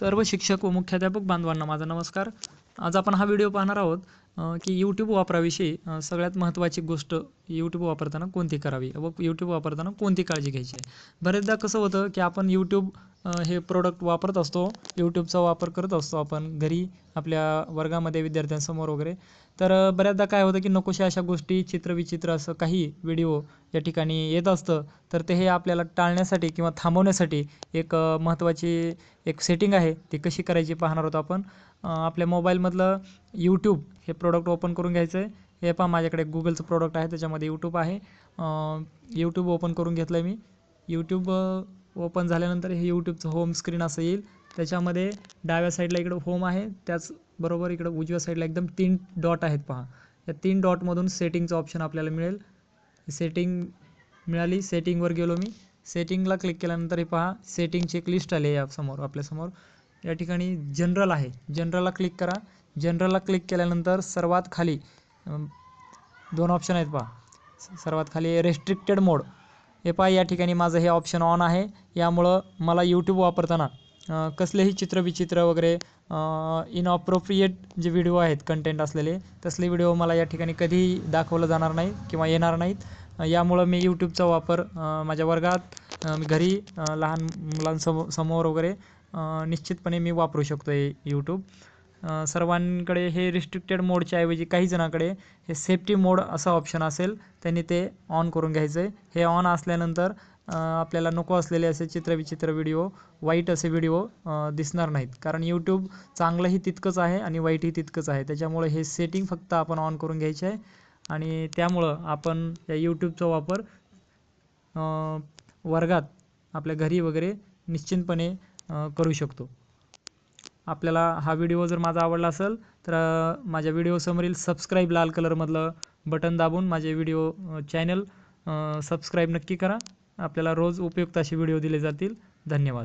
सर्व शिक्षक व मुख्याध्यापक बांधवांना माझा नमस्कार. आज आपण हा व्हिडिओ पाहणार आहोत. की यूट्यूब वापराविषयी सगळ्यात महत्त्वाची गोष्ट यूट्यूब वापरताना कोणती करावी? व यूट्यूब वापरताना कोणती काळजी घ्यायची? आहे बरेचदा कसं होतं की आपण यूट्यूब हे प्रोडक्ट वापरत असतो यूट्यूबचा वापर करत असतो आपण घरी आपल्या वर्गामध्ये विद्यार्थ्यांसमोर वगैरे. तर बऱ्याचदा काय होतं की नकोशा अशा गोष्टी चित्रविचित्र असं काही व्हिडिओ या ठिकाणी येत असतं. तर ते हे आपल्याला टाळण्यासाठी किंवा थांबवण्यासाठी एक महत्त्वाची एक सेटिंग आहे. ती कशी करायची पाहणार आहोत आपण. आपल्या मोबाईलमधलं यूट्यूब हे प्रोडक्ट ओपन करून घ्यायचं आहे हे पहा माझ्याकडे गुगलचं प्रोडक्ट आहे त्याच्यामध्ये यूट्यूब आहे. यूट्यूब ओपन करून घेतलं आहे मी यूट्यूब ओपन झाल्यानंतर हे यूट्यूबचं होम स्क्रीन असं येईल. त्याच्यामध्ये डाव्या साईडला इकडं होम आहे. त्याचबरोबर इकडं उजव्या साईडला एकदम तीन डॉट आहेत पहा. या तीन डॉटमधून सेटिंगचं ऑप्शन आपल्याला मिळेल. सेटिंग मिळाली सेटिंगवर गेलो मी. सेटिंगला क्लिक केल्यानंतर हे पहा सेटिंगची एक लिस्ट आली आहे यासमोर आपल्यासमोर या ठिकाणी जनरल आहे. जनरलला क्लिक करा. जनरलला क्लिक केल्यानंतर सर्वात खाली दोन ऑप्शन आहेत पहा. सर्वात खाली रेस्ट्रिक्टेड मोड हे पहा या ठिकाणी माझं हे ऑप्शन ऑन आहे. यामुळं मला यूट्यूब वापरताना कसलेही चित्रविचित्र वगैरे इनअप्रोप्रिएट जे व्हिडिओ आहेत कंटेंट असलेले तसले व्हिडिओ मला या ठिकाणी कधीही दाखवलं जाणार नाही किंवा येणार नाहीत. यामुळं मी यूट्यूबचा वापर माझ्या वर्गात घरी लहान मुलांसमोर समोर वगैरे निश्चितपणे मी वापरू शकतो आहे यूट्यूब सर्वांकडे हे रिस्ट्रिक्टेड मोडच्या ऐवजी काही जणांकडे हे सेफ्टी मोड असा ऑप्शन असेल त्यांनी ते ऑन करून घ्यायचं. आहे हे ऑन असल्यानंतर आपल्याला नको असलेले असे चित्रविचित्र व्हिडिओ वाईट असे व्हिडिओ दिसणार नाहीत. कारण यूट्यूब चांगलंही तितकंच आहे आणि वाईटही तितकंच आहे. त्याच्यामुळे हे सेटिंग फक्त आपण ऑन करून घ्यायचे आहे. आणि त्यामुळं आपण या यूट्यूबचा वापर वर्गात आपल्या घरी वगैरे निश्चितपणे करू शकतो. आपल्याला हा व्हिडिओ जर माझा आवडला असेल तर माझ्या व्हिडिओ समोरील सबस्क्राईब लाल कलरमधलं बटन दाबून माझे व्हिडिओ चॅनल सबस्क्राईब नक्की करा. आपल्याला रोज उपयुक्त असे व्हिडिओ दिले जातील. धन्यवाद.